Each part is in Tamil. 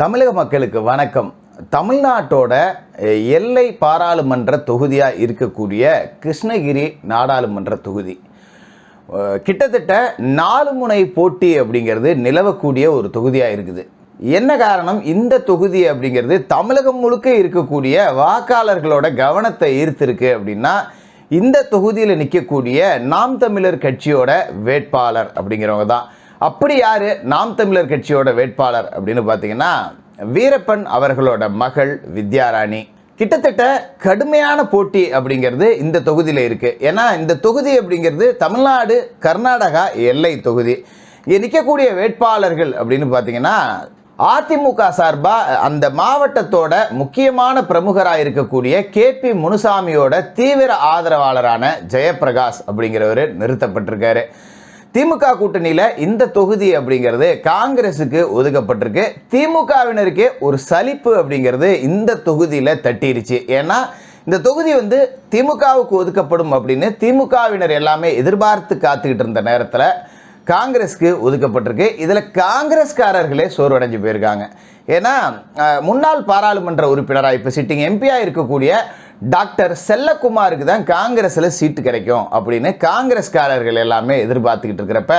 தமிழக மக்களுக்கு வணக்கம். தமிழ்நாட்டோட எல்லை பாராளுமன்ற தொகுதியாக இருக்கக்கூடிய கிருஷ்ணகிரி நாடாளுமன்ற தொகுதி. கிட்டத்தட்ட நாலு முனை போட்டி அப்படிங்கிறது நிலவக்கூடிய ஒரு தொகுதியாக இருக்குது. என்ன காரணம்? இந்த தொகுதி அப்படிங்கிறது தமிழகம் முழுக்க இருக்கக்கூடிய வாக்காளர்களோட கவனத்தை ஈர்த்திருக்கு அப்படின்னா இந்த தொகுதியில் நிற்கக்கூடிய நாம் தமிழர் கட்சியோட வேட்பாளர் அப்படிங்கிறவங்க தான். அப்படி யார்? நாம் தமிழர் கட்சியோட வேட்பாளர் அப்படின்னு பார்த்தீங்கன்னா வீரப்பன் அவர்களோட மகள் வித்யாராணி. கிட்டத்தட்ட கடுமையான போட்டி அப்படிங்கிறது இந்த தொகுதியில் இருக்குது ஏன்னா இந்த தொகுதி அப்படிங்கிறது தமிழ்நாடு கர்நாடகா எல்லை தொகுதி. இங்கே நிற்கக்கூடிய வேட்பாளர்கள் அப்படின்னு பார்த்தீங்கன்னா அதிமுக சார்பாக அந்த மாவட்டத்தோட முக்கியமான பிரமுகராக இருக்கக்கூடிய கேபி முனுசாமியோட தீவிர ஆதரவாளரான ஜெயப்பிரகாஷ் அப்படிங்கிறவர் நிறுத்தப்பட்டிருக்காரு. திமுக கூட்டணியில் இந்த தொகுதி அப்படிங்கிறது காங்கிரஸுக்கு ஒதுக்கப்பட்டிருக்கு. திமுகவினருக்கே ஒரு சலிப்பு அப்படிங்கிறது இந்த தொகுதியில் தட்டிருச்சு. ஏன்னா இந்த தொகுதி வந்து திமுகவுக்கு ஒதுக்கப்படும் அப்படின்னு திமுகவினர் எல்லாமே எதிர்பார்த்து காத்துக்கிட்டு இருந்த நேரத்தில் காங்கிரஸ்க்கு ஒதுக்கப்பட்டிருக்கு. இதில் காங்கிரஸ்காரர்களே சோர்வடைஞ்சு போயிருக்காங்க. ஏன்னா முன்னாள் பாராளுமன்ற உறுப்பினராக இப்போ சிட்டிங் எம்பியாக இருக்கக்கூடிய டாக்டர் செல்லக்குமாருக்கு தான் காங்கிரஸில் சீட்டு கிடைக்கும் அப்படின்னு காங்கிரஸ்காரர்கள் எல்லாமே எதிர்பார்த்துக்கிட்டு இருக்கிறப்ப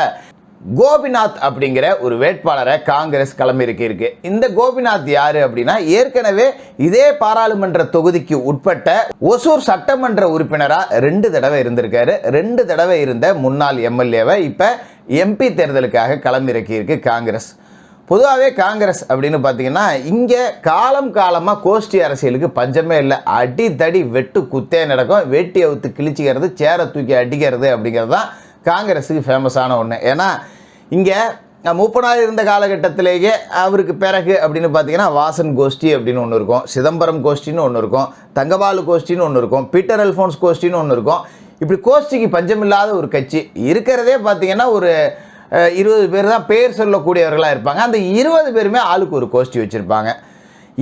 கோபிநாத் அப்படிங்கிற ஒரு வேட்பாளரை காங்கிரஸ் களமிறக்கி இருக்கு இந்த கோபிநாத் யாரு அப்படின்னா ஏற்கனவே இதே பாராளுமன்ற தொகுதிக்கு உட்பட்ட ஒசூர் சட்டமன்ற உறுப்பினராக ரெண்டு தடவை இருந்திருக்காரு. ரெண்டு தடவை இருந்த முன்னாள் எம்எல்ஏவை இப்போ எம்பி தேர்தலுக்காக களமிறக்கியிருக்கு காங்கிரஸ். பொதுவாகவே காங்கிரஸ் அப்படின்னு பார்த்தீங்கன்னா இங்கே காலம் காலமாக கோஷ்டி அரசியலுக்கு பஞ்சமே இல்லை. அடித்தடி வெட்டு குத்தே நடக்கும். வெட்டி அவுத்து கிழிச்சிக்கிறது சேரை தூக்கி அடிக்கிறது அப்படிங்கிறது தான் காங்கிரஸுக்கு ஃபேமஸான ஒன்று ஏன்னா இங்கே மூப்பனார் இருந்த காலகட்டத்திலேயே அவருக்கு பிறகு அப்படின்னு பார்த்தீங்கன்னா வாசன் கோஷ்டி அப்படின்னு ஒன்று இருக்கும். சிதம்பரம் கோஷ்டின்னு ஒன்று இருக்கும். தங்கபாலு கோஷ்டின்னு ஒன்று இருக்கும். பீட்டர் அல்ஃபோன்ஸ் கோஷ்டின்னு ஒன்று இருக்கும். இப்படி கோஷ்டிக்கு பஞ்சமில்லாத ஒரு கட்சி. இருக்கிறதே பார்த்தீங்கன்னா ஒரு இருபது பேர் தான் பேர் சொல்லக்கூடியவர்களாக இருப்பாங்க. அந்த இருபது பேருமே ஆளுக்கு ஒரு கோஷ்டி வச்சுருப்பாங்க.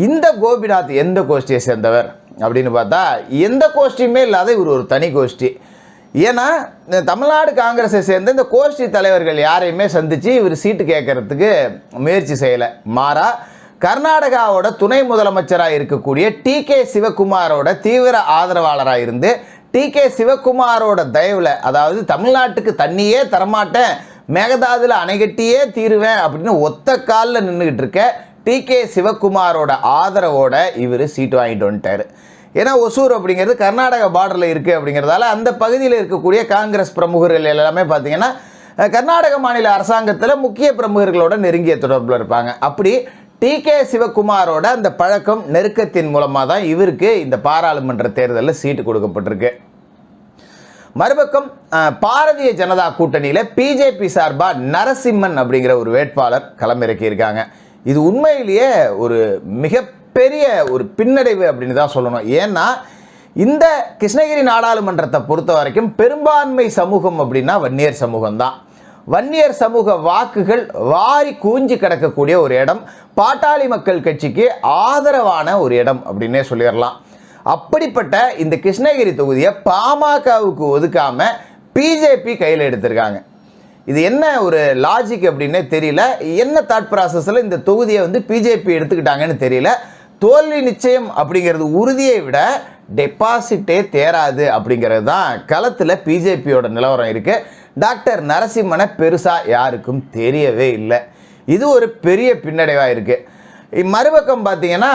இந்த கோபிநாத் எந்த கோஷ்டியை சேர்ந்தவர் அப்படின்னு பார்த்தா எந்த கோஷ்டியுமே இல்லாத இவர் ஒரு தனி கோஷ்டி. ஏன்னா இந்த தமிழ்நாடு காங்கிரஸை சேர்ந்த இந்த கோஷ்டி தலைவர்கள் யாரையுமே சந்தித்து இவர் சீட்டு கேட்கறதுக்கு முயற்சி செய்யலை. மாறா கர்நாடகாவோட துணை முதலமைச்சராக இருக்கக்கூடிய டி கே சிவகுமாரோட தீவிர ஆதரவாளராக இருந்து டி கே சிவகுமாரோட தயவில் அதாவது தமிழ்நாட்டுக்கு தண்ணியே தரமாட்டேன் மேகதாதுல அணைகட்டியே தீருவேன் அப்படின்னு ஒத்த காலில் நின்றுக்கிட்டு இருக்க டி கே சிவகுமாரோட ஆதரவோட இவர் சீட்டு வாங்கிட்டு வந்துட்டார். ஏன்னா ஒசூர் அப்படிங்கிறது கர்நாடக பார்டரில் இருக்குது அப்படிங்கிறதால அந்த பகுதியில் இருக்கக்கூடிய காங்கிரஸ் பிரமுகர்கள் எல்லாமே பார்த்தீங்கன்னா கர்நாடக மாநில அரசாங்கத்தில் முக்கிய பிரமுகர்களோட நெருங்கிய தொடர்பில் இருப்பாங்க. அப்படி டி கே சிவகுமாரோட அந்த பழக்கம் நெருக்கத்தின் மூலமாக தான் இவருக்கு இந்த பாராளுமன்ற தேர்தலில் சீட்டு கொடுக்கப்பட்டிருக்கு. மறுபக்கம் பாரதிய ஜனதா கூட்டணியில் பிஜேபி சார்பாக நரசிம்மன் அப்படிங்கிற ஒரு வேட்பாளர் களமிறக்கி இருக்காங்க. இது உண்மையிலேயே ஒரு மிகப்பெரிய ஒரு பின்னடைவு அப்படின்னு தான் சொல்லணும். ஏன்னா இந்த கிருஷ்ணகிரி நாடாளுமன்றத்தை பொறுத்த வரைக்கும் பெரும்பான்மை சமூகம் அப்படின்னா வன்னியர் சமூகம் தான் வன்னியர் சமூக வாக்குகள் வாரி கூஞ்சி கிடக்கக்கூடிய ஒரு இடம். பாட்டாளி மக்கள் கட்சிக்கு ஆதரவான ஒரு இடம் அப்படின்னே சொல்லிடலாம். அப்படிப்பட்ட இந்த கிருஷ்ணகிரி தொகுதியை பாமகவுக்கு ஒதுக்காம பிஜேபி கையில் எடுத்திருக்காங்க. இது என்ன ஒரு லாஜிக் அப்படின்னே தெரியல. என்ன தாட் ப்ராசஸில் இந்த தொகுதியை வந்து பிஜேபி எடுத்துக்கிட்டாங்கன்னு தெரியல. தோல்வி நிச்சயம் அப்படிங்கிறது உறுதியை விட டெபாசிட்டே தேராது அப்படிங்கிறது தான் களத்தில் பிஜேபியோட நிலவரம் இருக்குது டாக்டர் நரசிம்மனை பெருசாக யாருக்கும் தெரியவே இல்லை. இது ஒரு பெரிய பின்னடைவாக இருக்குது மறுபக்கம் பார்த்தீங்கன்னா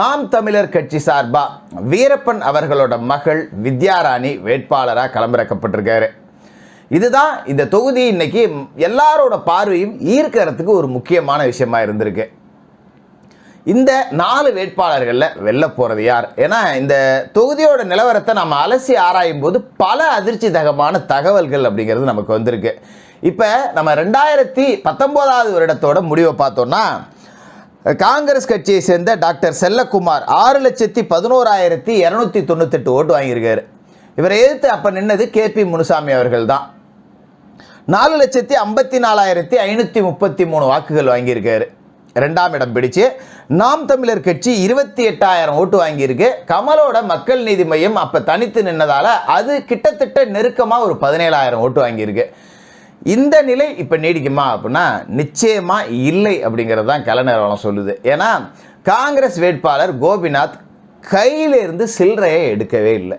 நாம் தமிழர் கட்சி சார்பாக வீரப்பன் அவர்களோட மகள் வித்யாராணி வேட்பாளராக களமிறக்கப்பட்டிருக்காரு. இதுதான் இந்த தொகுதி இன்னைக்கு எல்லாரோட பார்வையும் ஈர்க்கிறதுக்கு ஒரு முக்கியமான விஷயமா இருந்திருக்கு. இந்த நாலு வேட்பாளர்களில் வெல்ல போகிறது யார்? ஏன்னா இந்த தொகுதியோட நிலவரத்தை நம்ம அலசி ஆராயும் போது பல அதிர்ச்சி தகமான தகவல்கள் அப்படிங்கிறது நமக்கு வந்திருக்கு. இப்போ நம்ம ரெண்டாயிரத்தி பத்தொம்போதாவது வருடத்தோட முடிவை பார்த்தோன்னா காங்கிரஸ் கட்சியை சேர்ந்த டாக்டர் செல்லக்குமார் ஆறு லட்சத்தி பதினோராயிரத்தி இரநூத்தி தொண்ணூத்தெட்டு ஓட்டு வாங்கியிருக்காரு. இவரை எதிர்த்து அப்போ நின்னது கேபி முனுசாமி அவர்கள் தான். நாலு லட்சத்தி ஐம்பத்தி நாலாயிரத்தி ஐநூற்றி முப்பத்தி மூணு வாக்குகள் வாங்கியிருக்காரு. ரெண்டாம் இடம் பிடிச்சு நாம் தமிழர் கட்சி இருபத்தி எட்டாயிரம் ஓட்டு வாங்கியிருக்கு. கமலோட மக்கள் நீதி மையம் அப்போ தனித்து நின்னதால் அது கிட்டத்தட்ட நெருக்கமாக ஒரு பதினேழாயிரம் ஓட்டு வாங்கியிருக்கு. இந்த நிலை இப்போ நீடிக்குமா அப்படின்னா நிச்சயமாக இல்லை அப்படிங்கிறது தான் கல நிறுவனம் சொல்லுது. ஏன்னா காங்கிரஸ் வேட்பாளர் கோபிநாத் கையிலேருந்து சில்லறையை எடுக்கவே இல்லை.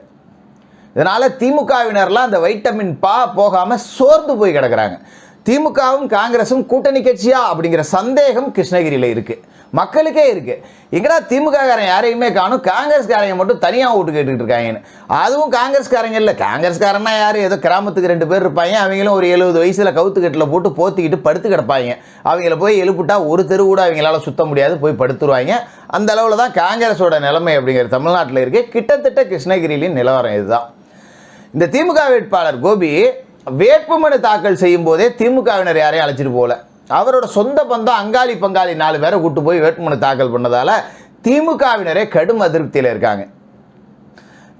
இதனால் திமுகவினர்லாம் அந்த வைட்டமின் பா போகாமல் சோர்ந்து போய் கிடக்குறாங்க. திமுகவும் காங்கிரஸும் கூட்டணி கட்சியா அப்படிங்கிற சந்தேகம் கிருஷ்ணகிரியில் இருக்குது மக்களுக்கே இருக்குது எங்கடா திமுகக்காரன் யாரையுமே காணும்? காங்கிரஸ்காரங்க மட்டும் தனியாக ஓட்டு கேட்டுக்கிட்டு இருக்காங்கன்னு. அதுவும் காங்கிரஸ்காரங்க இல்லை. காங்கிரஸ்காரன்னா யார்? ஏதோ கிராமத்துக்கு ரெண்டு பேர் இருப்பாங்க. அவங்களும் ஒரு எழுபது வயசில் கவுத்துக்கட்டில் போட்டு போத்திக்கிட்டு படுத்து கிடப்பாங்க. அவங்கள போய் எழுப்பிட்டா ஒரு தெரு கூட அவங்களால சுத்த முடியாது. போய் படுத்துருவாங்க. அந்த அளவில் தான் காங்கிரஸோட நிலைமை அப்படிங்கிற தமிழ்நாட்டில் இருக்குது கிட்டத்தட்ட கிருஷ்ணகிரியிலையும் நிலவரம் இதுதான். இந்த திமுக வேட்பாளர் கோபி வேட்புமனு தாக்கல் செய்யும் போதே திமுகவினர் யாரையும் அழைச்சிட்டு போகல. அவரோட சொந்த பந்தம் அங்காளி பங்காளி நாலு பேரை கூட்டு போய் வேட்புமனு தாக்கல் பண்ணதால திமுகவினரே கடும் அதிருப்தியில் இருக்காங்க.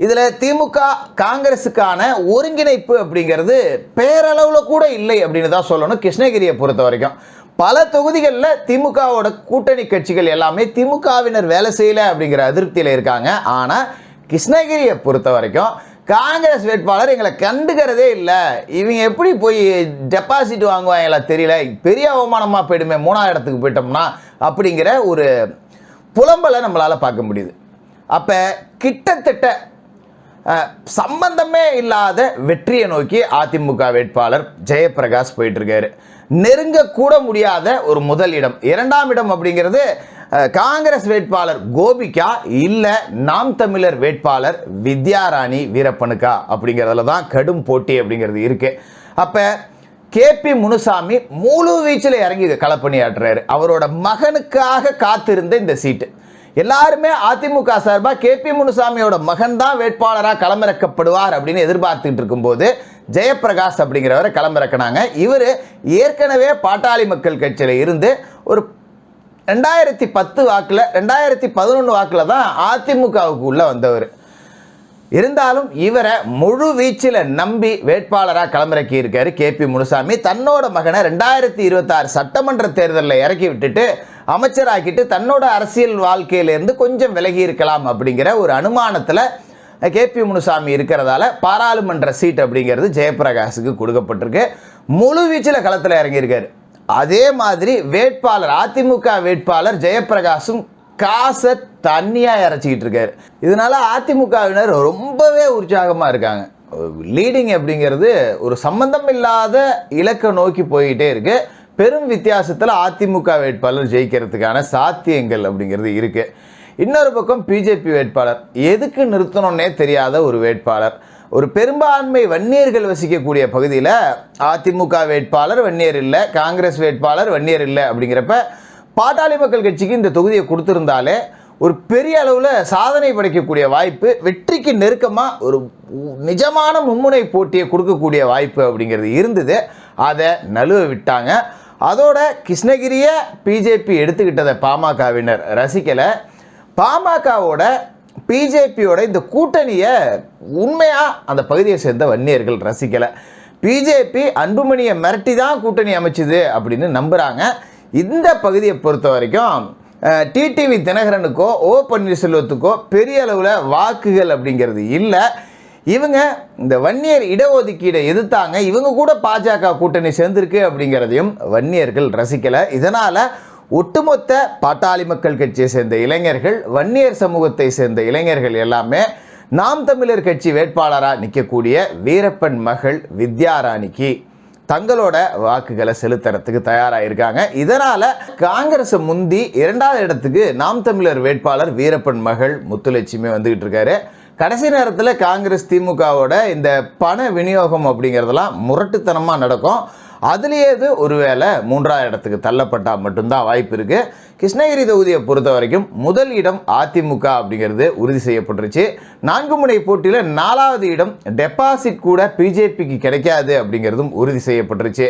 இதில் திமுக காங்கிரஸுக்கான ஒருங்கிணைப்பு அப்படிங்கிறது பேரளவில் கூட இல்லை அப்படின்னு தான் சொல்லணும் கிருஷ்ணகிரியை பொறுத்த வரைக்கும். பல தொகுதிகளில் திமுகவோட கூட்டணி கட்சிகள் எல்லாமே திமுகவினர் வேலை செய்யலை அப்படிங்கிற அதிருப்தியில் இருக்காங்க. ஆனால் கிருஷ்ணகிரியை பொறுத்த வரைக்கும் காங்கிரஸ் வேட்பாளர் எங்களை கண்டுக்கிறதே இல்லை. இவங்க எப்படி போய் டெபாசிட் வாங்குவாங்களா தெரியல. பெரிய அவமானமாக போயிடுமே மூணாவது இடத்துக்கு போயிட்டோம்னா அப்படிங்கிற ஒரு புலம்பலை நம்மளால் பார்க்க முடியுது. அப்போ கிட்டத்தட்ட சம்பந்தமே இல்லாத வெற்றியை நோக்கி அதிமுக வேட்பாளர் ஜெயபிரகாஷ் போயிட்டுருக்காரு நெருங்கக்கூட முடியாத ஒரு முதல் இடம். இரண்டாம் இடம் அப்படிங்கிறது காங்கிரஸ் வேட்பாளர் கோபிகா இல்லை நாம் தமிழர் வேட்பாளர் வித்யாராணி வீரப்பனுக்கா அப்படிங்கிறதுல தான் கடும் போட்டி அப்படிங்கிறது இருக்கு. அப்போ கேபி முனுசாமி முழு வீச்சில் இறங்கி களப்பணியாற்றுறாரு. அவரோட மகனுக்காக காத்திருந்த இந்த சீட்டு. எல்லாருமே அதிமுக சார்பாக கேபி முனுசாமியோட மகன் தான் வேட்பாளராக களமிறக்கப்படுவார் அப்படின்னு எதிர்பார்த்துட்டு இருக்கும்போது ஜெயப்பிரகாஷ் அப்படிங்கிறவரை களமிறக்கினாங்க. இவர் ஏற்கனவே பாட்டாளி மக்கள் கட்சியில் இருந்து ஒரு ரெண்டாயிரத்தி பத்து வாக்கில் ரெண்டாயிரத்தி பதினொன்று வாக்கில் தான் அதிமுகவுக்கு உள்ளே வந்தவர். இருந்தாலும் இவரை முழு வீச்சில் நம்பி வேட்பாளராக களமிறக்கி இருக்காரு கேபி முனுசாமி. தன்னோட மகனை ரெண்டாயிரத்தி இருபத்தாறு சட்டமன்ற தேர்தலில் இறக்கி விட்டுட்டு அமைச்சராக்கிட்டு தன்னோட அரசியல் வாழ்க்கையிலேருந்து கொஞ்சம் விலகி இருக்கலாம் அப்படிங்கிற ஒரு அனுமானத்தில் கே பி முனுசாமி இருக்கிறதால பாராளுமன்ற சீட் அப்படிங்கிறது ஜெயபிரகாஷுக்கு கொடுக்கப்பட்டிருக்கு. முழு வீச்சில் களத்தில் இறங்கியிருக்காரு. அதே மாதிரி வேட்பாளர் அதிமுக வேட்பாளர் ஜெயபிரகாஷும் காசை தண்ணியாக இறச்சிக்கிட்டு இருக்காரு. இதனால அதிமுகவினர் ரொம்பவே உற்சாகமாக இருக்காங்க. லீடிங் அப்படிங்கிறது ஒரு சம்பந்தம் இல்லாத இலக்கை நோக்கி போயிட்டே இருக்குது பெரும் வித்தியாசத்தில் அதிமுக வேட்பாளர் ஜெயிக்கிறதுக்கான சாத்தியங்கள் அப்படிங்கிறது இருக்குது இன்னொரு பக்கம் பிஜேபி வேட்பாளர். எதுக்கு நிறுத்தணும்னே தெரியாத ஒரு வேட்பாளர். ஒரு பெரும்பான்மை வன்னியர்கள் வசிக்கக்கூடிய பகுதியில் அதிமுக வேட்பாளர் வன்னியர் இல்லை காங்கிரஸ் வேட்பாளர் வன்னியர் இல்லை அப்படிங்கிறப்ப பாட்டாளி மக்கள் கட்சிக்கு இந்த தொகுதியை கொடுத்துருந்தாலே ஒரு பெரிய அளவில் சாதனை படைக்கக்கூடிய வாய்ப்பு வெற்றிக்கு நெருக்கமாக ஒரு நிஜமான மும்முனை போட்டியை கொடுக்கக்கூடிய வாய்ப்பு அப்படிங்கிறது இருந்தது. அதை நழுவ விட்டாங்க. அதோட கிருஷ்ணகிரியை பிஜேபி எடுத்துக்கிட்டதை பாமகவினர் ரசிக்கலை. பாமகவோட பிஜேபியோட இந்த கூட்டணியை உண்மையாக அந்த பகுதியை சேர்ந்த வன்னியர்கள் ரசிக்கலை. பிஜேபி அன்புமணியை மிரட்டி தான் கூட்டணி அமைச்சுது அப்படின்னு நம்புகிறாங்க இந்த பகுதியை பொறுத்த வரைக்கும் டிடிவி தினகரனுக்கோ ஓ பன்னீர்செல்வத்துக்கோ பெரிய அளவில் வாக்குகள் அப்படிங்கிறது இல்லை. இவங்க இந்த வன்னியர் இடஒதுக்கீடை எதிர்த்தாங்க. இவங்க கூட பாஜக கூட்டணி சேர்ந்திருக்கு அப்படிங்கிறதையும் வன்னியர்கள் ரசிக்கலை. இதனால் ஒட்டுமொத்த பாட்டாளி மக்கள் கட்சியை சேர்ந்த இளைஞர்கள் வன்னியர் சமூகத்தை சேர்ந்த இளைஞர்கள் எல்லாமே நாம் தமிழர் கட்சி வேட்பாளராக நிற்கக்கூடிய வீரப்பன் மகள் வித்யாராணிக்கு தங்களோட வாக்குகளை செலுத்துறதுக்கு தயாராக இருக்காங்க இதனால் காங்கிரஸை முந்தி இரண்டாவது இடத்துக்கு நாம் தமிழர் வேட்பாளர் வீரப்பன் மகள் முத்துலட்சுமி வந்துக்கிட்டு இருக்காரு. கடைசி நேரத்தில் காங்கிரஸ் திமுகவோட இந்த பண விநியோகம் அப்படிங்கிறதெல்லாம் முரட்டுத்தனமாக நடக்கும். அதுலேயே ஒருவேளை மூன்றாவது இடத்துக்கு தள்ளப்பட்டால் மட்டும்தான் வாய்ப்பு இருக்குது கிருஷ்ணகிரி தொகுதியை பொறுத்த வரைக்கும் முதல் இடம் அதிமுக அப்படிங்கிறது உறுதி செய்யப்பட்டுருச்சு. நான்கு முனை போட்டியில் நாலாவது இடம் டெபாசிட் கூட பிஜேபிக்கு கிடைக்காது அப்படிங்கிறதும் உறுதி செய்யப்பட்டுருச்சு.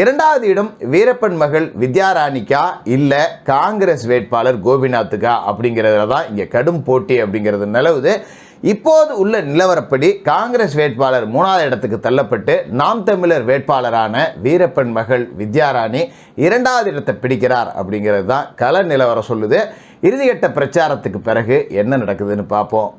இரண்டாவது இடம் வீரப்பன் மகள் வித்யாராணிக்கா இல்லை காங்கிரஸ் வேட்பாளர் கோபிநாத்துக்கா அப்படிங்கிறதுல தான் இங்கே கடும் போட்டி அப்படிங்கிறது நிலவுது. இப்போது உள்ள நிலவரப்படி காங்கிரஸ் வேட்பாளர் மூணாவது இடத்துக்கு தள்ளப்பட்டு நாம் தமிழர் வேட்பாளரான வீரப்பன் மகள் வித்யாராணி இரண்டாவது இடத்தை பிடிக்கிறார் அப்படிங்கிறது தான் கள நிலவரம் சொல்லுது. இறுதிக்கட்ட பிரச்சாரத்துக்கு பிறகு என்ன நடக்குதுன்னு பார்ப்போம்.